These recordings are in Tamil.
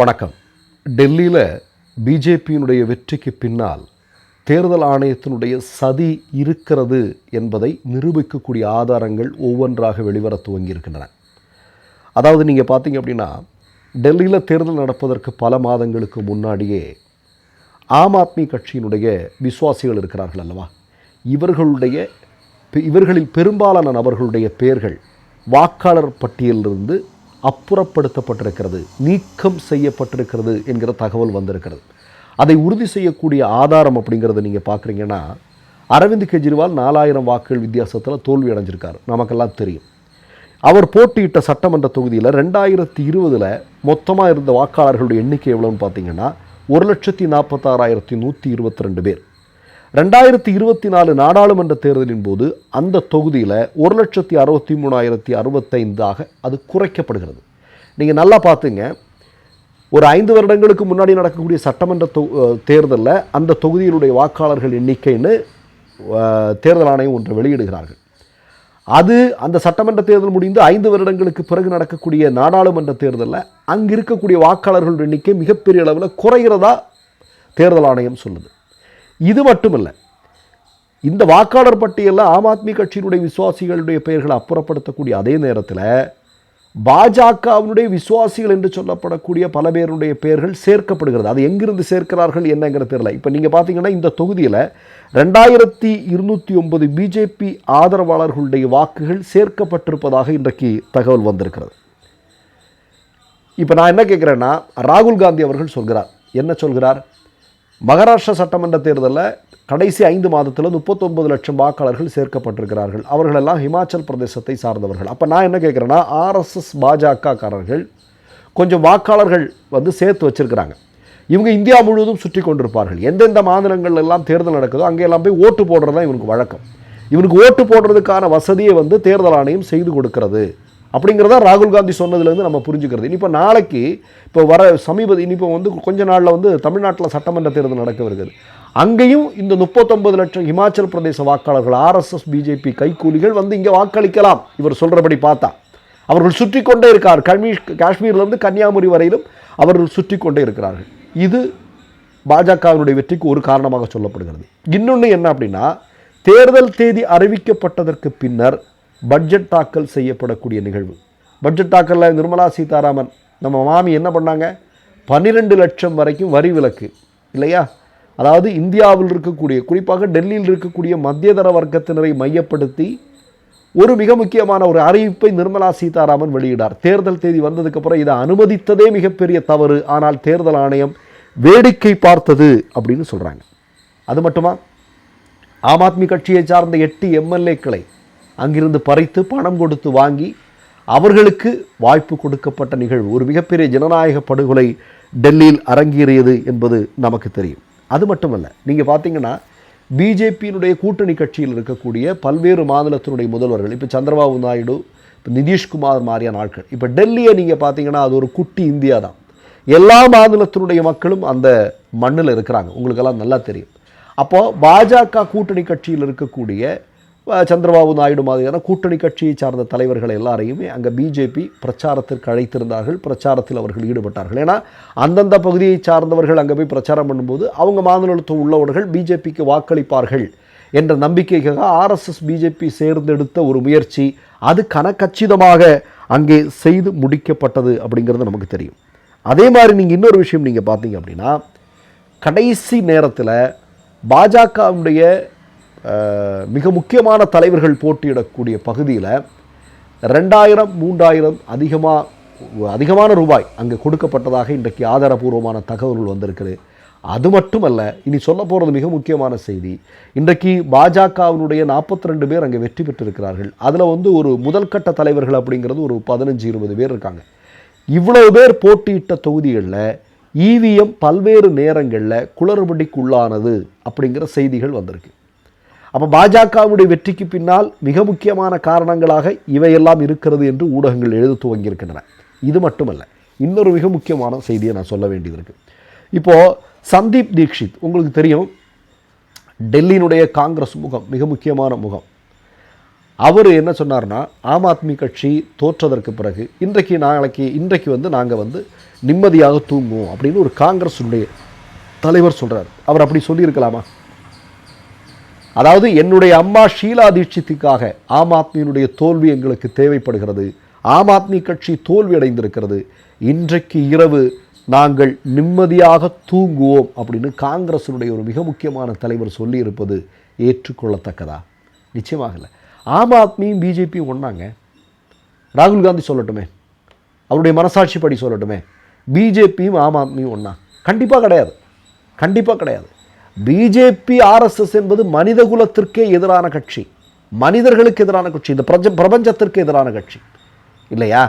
வணக்கம். டெல்லியில் பிஜேபியினுடைய வெற்றிக்கு பின்னால் தேர்தல் ஆணையத்தினுடைய சதி இருக்கிறது என்பதை நிரூபிக்கக்கூடிய ஆதாரங்கள் ஒவ்வொன்றாக வெளிவர துவங்கியிருக்கின்றன. அதாவது நீங்கள் பார்த்தீங்க அப்படின்னா டெல்லியில் தேர்தல் நடப்பதற்கு பல மாதங்களுக்கு முன்னாடியே ஆம் ஆத்மி கட்சியினுடைய விசுவாசிகள் இருக்கிறார்கள் அல்லவா? இவர்களுடைய இவர்களில் பெரும்பாலான நபர்களுடைய பெயர்கள் வாக்காளர் பட்டியலிலிருந்து அப்புறப்படுத்தப்பட்டிருக்கிறது நீக்கம் செய்யப்பட்டிருக்கிறது என்கிற தகவல் வந்திருக்கிறது. அதை உறுதி செய்யக்கூடிய ஆதாரம் அப்படிங்கிறத நீங்கள் பார்க்குறீங்கன்னா அரவிந்த் கெஜ்ரிவால் நாலாயிரம் வாக்குகள் வித்தியாசத்தில் தோல்வி அடைஞ்சிருக்கார். நமக்கெல்லாம் தெரியும். அவர் போட்டியிட்ட சட்டமன்ற தொகுதியில் ரெண்டாயிரத்தி இருபதில் மொத்தமாக இருந்த வாக்காளர்களுடைய எண்ணிக்கை எவ்வளோன்னு பார்த்தீங்கன்னா ஒரு லட்சத்தி நாற்பத்தாறாயிரத்தி நூற்றி இருபத்தி ரெண்டு பேர். ரெண்டாயிரத்தி இருபத்தி நாலு நாடாளுமன்ற தேர்தலின் போது அந்த தொகுதியில் ஒரு லட்சத்தி அறுபத்தி மூணாயிரத்தி அறுபத்தைந்தாக அது குறைக்கப்படுகிறது. நீங்கள் நல்லா பார்த்துங்க. ஒரு ஐந்து வருடங்களுக்கு முன்னாடி நடக்கக்கூடிய சட்டமன்ற தொ தேர்தலில் அந்த தொகுதியினுடைய வாக்காளர்கள் எண்ணிக்கைன்னு தேர்தல் ஆணையம் ஒன்று வெளியிடுகிறார்கள். அது அந்த சட்டமன்ற தேர்தல் முடிந்து ஐந்து வருடங்களுக்கு பிறகு நடக்கக்கூடிய நாடாளுமன்ற தேர்தலில் அங்கே இருக்கக்கூடிய வாக்காளர்கள் எண்ணிக்கை மிகப்பெரிய அளவில் குறைகிறதா தேர்தல் ஆணையம் சொல்லுது. இது மட்டுமல்ல இந்த வாக்காளர் பட்டியலில் ஆம் ஆத்மி கட்சியினுடைய விசுவாசிகளுடைய பெயர்களை அப்புறப்படுத்தக்கூடிய அதே நேரத்தில் பாஜகவினுடைய விசுவாசிகள் என்று சொல்லப்படக்கூடிய பல பேருடைய பெயர்கள் சேர்க்கப்படுகிறது. அது எங்கிருந்து சேர்க்கிறார்கள் என்னங்கிற தெரியல. இப்போ நீங்கள் பார்த்தீங்கன்னா இந்த தொகுதியில் ரெண்டாயிரத்தி இருநூற்றி ஒன்பது பிஜேபி ஆதரவாளர்களுடைய வாக்குகள் சேர்க்கப்பட்டிருப்பதாக இன்றைக்கு தகவல் வந்திருக்கிறது. இப்போ நான் என்ன கேட்குறேன்னா ராகுல் காந்தி அவர்கள் சொல்கிறார். என்ன சொல்கிறார்? மகாராஷ்டிரா சட்டமன்ற தேர்தலில் கடைசி ஐந்து மாதத்தில் முப்பத்தொன்பது லட்சம் வாக்காளர்கள் சேர்க்கப்பட்டிருக்கிறார்கள். அவர்களெல்லாம் ஹிமாச்சல் பிரதேசத்தை சார்ந்தவர்கள். அப்போ நான் என்ன கேட்குறேன்னா ஆர்எஸ்எஸ் பாஜகக்காரர்கள் கொஞ்சம் வாக்காளர்கள் வந்து சேர்த்து வச்சிருக்கிறாங்க. இவங்க இந்தியா முழுவதும் சுற்றி கொண்டிருப்பார்கள். எந்தெந்த மாநிலங்கள் எல்லாம் தேர்தல் நடக்குதோ அங்கெல்லாம் போய் ஓட்டு போடுறது தான் இவனுக்கு வழக்கம். இவனுக்கு ஓட்டு போடுறதுக்கான வசதியை வந்து தேர்தல் ஆணையம் செய்து கொடுக்கிறது. அப்படிங்கிறத ராகுல் காந்தி சொன்னதுலேருந்து நம்ம புரிஞ்சுக்கிறது. இனி இப்போ நாளைக்கு இப்போ வர சமீப இனி இப்போ வந்து கொஞ்ச நாளில் வந்து தமிழ்நாட்டில் சட்டமன்ற தேர்தல் நடக்க வருகிறது. அங்கேயும் இந்த முப்பத்தொன்பது லட்சம் இமாச்சல் பிரதேச வாக்காளர்கள் ஆர்எஸ்எஸ் பிஜேபி கைக்கூலிகள் வந்து இங்கே வாக்களிக்கலாம். இவர் சொல்கிறபடி பார்த்தா. அவர்கள் சுற்றி கொண்டே இருக்கார். காஷ்மீர் காஷ்மீர்லேருந்து கன்னியாகுமரி வரையிலும் அவர்கள் சுற்றி கொண்டே இருக்கிறார்கள். இது பாஜகவினுடைய வெற்றிக்கு ஒரு காரணமாக சொல்லப்படுகிறது. இன்னொன்று என்ன அப்படின்னா தேர்தல் தேதி அறிவிக்கப்பட்டதற்கு பின்னர் பட்ஜெட் தாக்கல் செய்யப்படக்கூடிய நிகழ்வு. பட்ஜெட் தாக்கலில் நிர்மலா சீதாராமன் நம்ம மாமி என்ன பண்ணாங்க? பன்னிரெண்டு லட்சம் வரைக்கும் வரி விலக்கு இல்லையா? அதாவது இந்தியாவில் இருக்கக்கூடிய குறிப்பாக டெல்லியில் இருக்கக்கூடிய மத்தியதர வர்க்கத்தினரை மையப்படுத்தி ஒரு மிக முக்கியமான ஒரு அறிவிப்பை நிர்மலா சீதாராமன் வெளியிடார். தேர்தல் தேதி வந்ததுக்கப்புறம் இதை அனுமதித்ததே மிகப்பெரிய தவறு. ஆனால் தேர்தல் ஆணையம் வேடிக்கை பார்த்தது அப்படின்னு சொல்கிறாங்க அது மட்டுமா? ஆம் ஆத்மி கட்சியை சார்ந்த எட்டு எம்எல்ஏக்களை அங்கிருந்து பறித்து பணம் கொடுத்து வாங்கி அவர்களுக்கு வாய்ப்பு கொடுக்கப்பட்ட நிகழ்வு. ஒரு மிகப்பெரிய ஜனநாயக படுகொலை டெல்லியில் அரங்கேறியது என்பது நமக்கு தெரியும். அது மட்டுமல்ல நீங்கள் பார்த்தீங்கன்னா பிஜேபியினுடைய கூட்டணி கட்சியில் இருக்கக்கூடிய பல்வேறு மாநிலத்தினுடைய முதல்வர்கள் இப்போ சந்திரபாபு நாயுடு இப்போ நிதிஷ்குமார் மாதிரியான ஆட்கள். இப்போ டெல்லியை நீங்கள் பார்த்தீங்கன்னா அது ஒரு குட்டி இந்தியா தான். எல்லா மாநிலத்தினுடைய மக்களும் அந்த மண்ணில் இருக்கிறாங்க. உங்களுக்கெல்லாம் நல்லா தெரியும். அப்போது பாஜக கூட்டணி கட்சியில் இருக்கக்கூடிய சந்திரபாபு நாயுடு மாதிரியான கூட்டணி கட்சியை சார்ந்த தலைவர்கள் எல்லாரையுமே அங்கே பிஜேபி பிரச்சாரத்திற்கு அழைத்திருந்தார்கள். பிரச்சாரத்தில் அவர்கள் ஈடுபட்டார்கள். ஏன்னா அந்தந்த பகுதியை சார்ந்தவர்கள் அங்கே போய் பிரச்சாரம் பண்ணும்போது அவங்க மாநிலத்தில் உள்ளவர்கள் பிஜேபிக்கு வாக்களிப்பார்கள் என்ற நம்பிக்கைக்காக ஆர்எஸ்எஸ் பிஜேபி சேர்ந்தெடுத்த ஒரு முயற்சி அது கனக்கச்சிதமாக அங்கே செய்து முடிக்கப்பட்டது அப்படிங்கிறது நமக்கு தெரியும். அதே மாதிரி நீங்கள் இன்னொரு விஷயம் நீங்கள் பார்த்தீங்க அப்படின்னா கடைசி நேரத்தில் பாஜகவுடைய மிக முக்கியமான தலைவர்கள் போட்டியிடக்கூடிய பகுதியில் ரெண்டாயிரம் மூன்றாயிரம் அதிகமாக அதிகமான ரூபாய் அங்கே கொடுக்கப்பட்டதாக இன்றைக்கு ஆதாரபூர்வமான தகவல்கள் வந்திருக்குது. அது மட்டுமல்ல இனி சொல்ல போகிறது மிக முக்கியமான செய்தி. இன்றைக்கு பாஜகவினுடைய நாற்பத்தி ரெண்டு பேர் அங்கே வெற்றி பெற்றிருக்கிறார்கள். அதில் வந்து ஒரு முதல்கட்ட தலைவர்கள் அப்படிங்கிறது ஒரு பதினஞ்சு இருபது பேர் இருக்காங்க. இவ்வளவு பேர் போட்டியிட்ட தொகுதிகளில் இவிஎம் பல்வேறு நேரங்களில் குளறுபடிக்குள்ளானது அப்படிங்கிற செய்திகள் வந்திருக்கு. அப்போ பாஜகவுடைய வெற்றிக்கு பின்னால் மிக முக்கியமான காரணங்களாக இவையெல்லாம் இருக்கிறது என்று ஊடகங்கள் எழுத துவங்கியிருக்கின்றன. இது மட்டுமல்ல இன்னொரு மிக முக்கியமான செய்தியை நான் சொல்ல வேண்டியது இருக்குது இப்போது சந்தீப் தீக்ஷித் உங்களுக்கு தெரியும் டெல்லியினுடைய காங்கிரஸ் முகம் மிக முக்கியமான முகம். அவர் என்ன சொன்னார்னா ஆம் ஆத்மி கட்சி தோற்றதற்கு பிறகு இன்றைக்கு நாளைக்கு இன்றைக்கு வந்து நாங்கள் வந்து நிம்மதியாக தூங்குவோம் அப்படின்னு ஒரு காங்கிரஸுடைய தலைவர் சொல்கிறார் அவர் அப்படி சொல்லியிருக்கலாமா? அதாவது என்னுடைய அம்மா ஷீலா தீட்சித்துக்காக ஆம் ஆத்மியினுடைய தோல்வி எங்களுக்கு தேவைப்படுகிறது. ஆம் ஆத்மி கட்சி தோல்வி அடைந்திருக்கிறது. இன்றைக்கு இரவு நாங்கள் நிம்மதியாக தூங்குவோம் அப்படின்னு காங்கிரஸினுடைய ஒரு மிக முக்கியமான தலைவர் சொல்லியிருப்பது ஏற்றுக்கொள்ளத்தக்கதா? நிச்சயமாக இல்லை. ஆம் ஆத்மியும் பிஜேபியும் ஒன்றாங்க ராகுல் காந்தி சொல்லட்டுமே. அவருடைய மனசாட்சிப்படி சொல்லட்டுமே. பிஜேபியும் ஆம் ஆத்மியும் ஒன்றா கண்டிப்பாக கிடையாது. கண்டிப்பாக கிடையாது. பிஜேபி ஆர்எஸ்எஸ் என்பது மனித குலத்திற்கே எதிரான கட்சி. மனிதர்களுக்கு எதிரான கட்சி. இந்த பிரஜ பிரபஞ்சத்திற்கு எதிரான கட்சி. இல்லையா?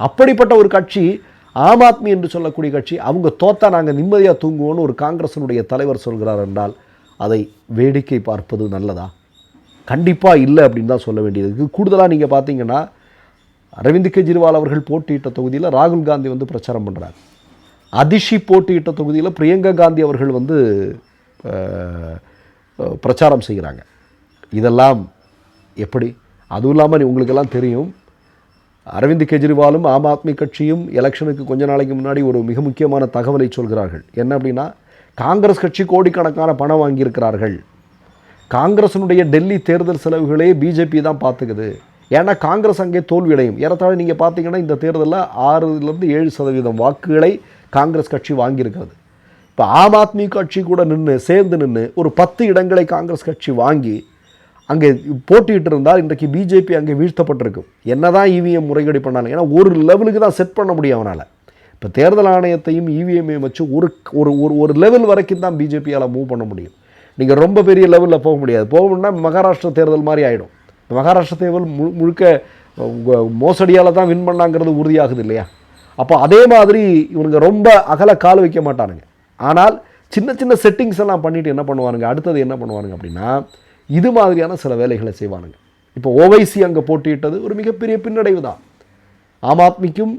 அப்படிப்பட்ட ஒரு கட்சி ஆம் ஆத்மி என்று சொல்லக்கூடிய கட்சி அவங்க தோத்தா நாங்கள் நிம்மதியாக தூங்குவோம்னு ஒரு காங்கிரஸினுடைய தலைவர் சொல்கிறார் என்றால் அதை வேடிக்கை பார்ப்பது நல்லதா? கண்டிப்பாக இல்லை அப்படின்னு தான் சொல்ல வேண்டியது இருக்கு. கூடுதலாக நீங்கள் பார்த்தீங்கன்னா அரவிந்த் கெஜ்ரிவால் அவர்கள் போட்டியிட்ட தொகுதியில் ராகுல் காந்தி வந்து பிரச்சாரம் பண்ணுறார் அதிஷி போட்டியிட்ட தொகுதியில் பிரியங்கா காந்தி அவர்கள் வந்து பிரச்சாரம் செய்கிறாங்க. இதெல்லாம் எப்படி? அதுவும் இல்லாமல் உங்களுக்கெல்லாம் தெரியும் அரவிந்த் கெஜ்ரிவாலும் ஆம் ஆத்மி கட்சியும் எலெக்ஷனுக்கு கொஞ்ச நாளைக்கு முன்னாடி ஒரு மிக முக்கியமான தகவலை சொல்கிறார்கள். என்ன அப்படின்னா காங்கிரஸ் கட்சி கோடிக்கணக்கான பணம் வாங்கியிருக்கிறார்கள். காங்கிரஸினுடைய டெல்லி தேர்தல் செலவுகளே பிஜேபி தான் பார்த்துக்குது. ஏன்னா காங்கிரஸ் அங்கே தோல்வியடையும். ஏறத்தாழ நீங்கள் பார்த்தீங்கன்னா இந்த தேர்தலில் ஆறுலேருந்து ஏழு சதவீதம் வாக்குகளை காங்கிரஸ் கட்சி வாங்கியிருக்கிறது இப்போ ஆம் ஆத்மி கட்சி கூட நின்று சேர்ந்து நின்று ஒரு பத்து இடங்களை காங்கிரஸ் கட்சி வாங்கி அங்கே போட்டிகிட்டு இருந்தால் இன்றைக்கு பிஜேபி அங்கே வீழ்த்தப்பட்டிருக்கும் என்ன தான் இவிஎம் முறைகேடு பண்ணாலும் ஏன்னா ஒரு லெவலுக்கு தான் செட் பண்ண முடியும் அவனால். இப்போ தேர்தல் ஆணையத்தையும் இவிஎம்மையும் வச்சு ஒரு ஒரு ஒரு ஒரு லெவல் வரைக்கும் தான் பிஜேபியால் மூவ் பண்ண முடியும். நீங்கள் ரொம்ப பெரிய லெவலில் போக முடியாது. போகணும்னா மகாராஷ்டிரா தேர்தல் மாதிரி ஆகிடும் மகாராஷ்டிரா தேர்தல் மு முழுக்க மோசடியால் தான் வின் பண்ணாங்கிறது உறுதியாகுது இல்லையா? அப்போ அதே மாதிரி இவனுங்க ரொம்ப அகல கால் வைக்க மாட்டானுங்க. ஆனால் சின்ன சின்ன செட்டிங்ஸ் எல்லாம் பண்ணிவிட்டு என்ன பண்ணுவாருங்க அடுத்தது என்ன பண்ணுவாருங்க அப்படின்னா இது மாதிரியான சில வேலைகளை செய்வானுங்க. இப்போ ஓவைசி அங்கே போட்டியிட்டது ஒரு மிகப்பெரிய பின்னடைவு தான். ஆம் ஆத்மிக்கும்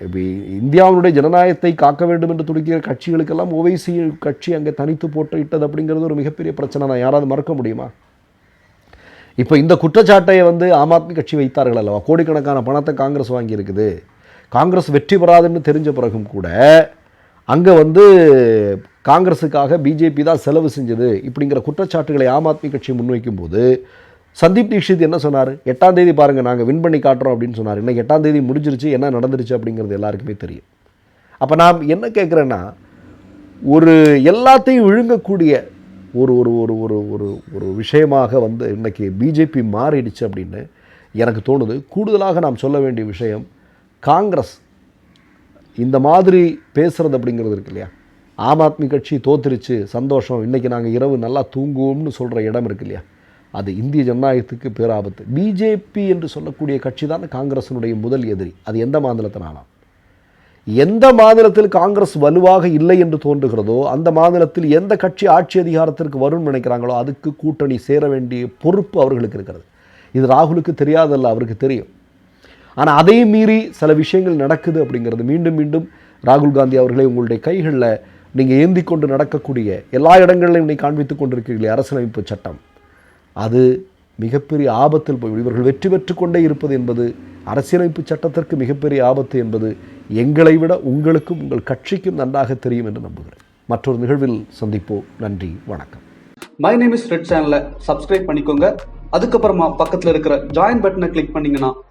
இப்ப இந்தியாவுடைய ஜனநாயகத்தை காக்க வேண்டும் என்று துடிக்கிற கட்சிகளுக்கெல்லாம் ஓவைசி கட்சி அங்கே தனித்து போட்டியிட்டது அப்படிங்கிறது ஒரு மிகப்பெரிய பிரச்சனை. தான் யாராவது மறக்க முடியுமா? இப்போ இந்த குற்றச்சாட்டை வந்து ஆம் ஆத்மி கட்சி வைத்தார்கள் அல்லவா? கோடிக்கணக்கான பணத்தை காங்கிரஸ் வாங்கியிருக்குது. காங்கிரஸ் வெற்றி பெறாதுன்னு தெரிஞ்ச பிறகும் கூட அங்கே வந்து காங்கிரஸுக்காக பிஜேபி தான் செலவு செஞ்சது இப்படிங்கிற குற்றச்சாட்டுகளை ஆம் ஆத்மி கட்சி முன்வைக்கும் போது சந்தீப் தீக்ஷித் என்ன சொன்னார்? எட்டாம் தேதி பாருங்கள் நாங்கள் வின் பண்ணி காட்டுறோம் அப்படின்னு சொன்னார். இன்னைக்கு எட்டாம் தேதி முடிஞ்சிருச்சு என்ன நடந்துருச்சு அப்படிங்கிறது எல்லாருக்குமே தெரியும். அப்போ நான் என்ன கேட்குறேன்னா ஒரு எல்லாத்தையும் விழுங்கக்கூடிய ஒரு ஒரு ஒரு ஒரு ஒரு ஒரு விஷயமாக வந்து இன்றைக்கி பிஜேபி மாறிடுச்சு அப்படின்னு எனக்கு தோணுது. கூடுதலாக நாம் சொல்ல வேண்டிய விஷயம் காங்கிரஸ் இந்த மாதிரி பேசுகிறது அப்படிங்கிறது இருக்கு இல்லையா? ஆம் ஆத்மி கட்சி தோத்துருச்சு சந்தோஷம். இன்றைக்கி நாங்கள் இரவு நல்லா தூங்குவோம்னு சொல்கிற இடம் இருக்கு இல்லையா? அது இந்திய ஜனநாயகத்துக்கு பேராபத்து. பிஜேபி என்று சொல்லக்கூடிய கட்சி தான் காங்கிரஸினுடைய முதல் எதிரி. அது எந்த மாநிலத்தினாலாம். எந்த மாநிலத்தில் காங்கிரஸ் வலுவாக இல்லை என்று தோன்றுகிறதோ அந்த மாநிலத்தில் எந்த கட்சி ஆட்சி அதிகாரத்திற்கு வரும்னு நினைக்கிறாங்களோ அதுக்கு கூட்டணி சேர வேண்டிய பொறுப்பு அவர்களுக்கு இருக்கிறது. இது ராகுலுக்கு தெரியாதல்ல அவருக்கு தெரியும். ஆனால் அதையும் மீறி சில விஷயங்கள் நடக்குது அப்படிங்கிறது மீண்டும் மீண்டும் ராகுல் காந்தி அவர்களை உங்களுடைய கைகளில் நீங்கள் ஏந்தி கொண்டு நடக்கக்கூடிய எல்லா இடங்களிலும் நீ காண்பித்துக் கொண்டிருக்கிறீர்களே அரசியலமைப்பு சட்டம். அது மிகப்பெரிய ஆபத்தில் போய் இவர்கள் வெற்றி பெற்று கொண்டே இருப்பது என்பது அரசியலமைப்பு சட்டத்திற்கு மிகப்பெரிய ஆபத்து என்பது எங்களை விட உங்களுக்கும் உங்கள் கட்சிக்கும் நன்றாக தெரியும் என்று நம்புகிறேன். மற்றொரு நிகழ்வில் சந்திப்போம். நன்றி வணக்கம். மை நேம் இஸ் ரெட் சேனலை சப்ஸ்கிரைப் பண்ணிக்கோங்க. அதுக்கப்புறமா பக்கத்தில் இருக்கிற ஜாயின் பட்டனை கிளிக் பண்ணிங்கன்னா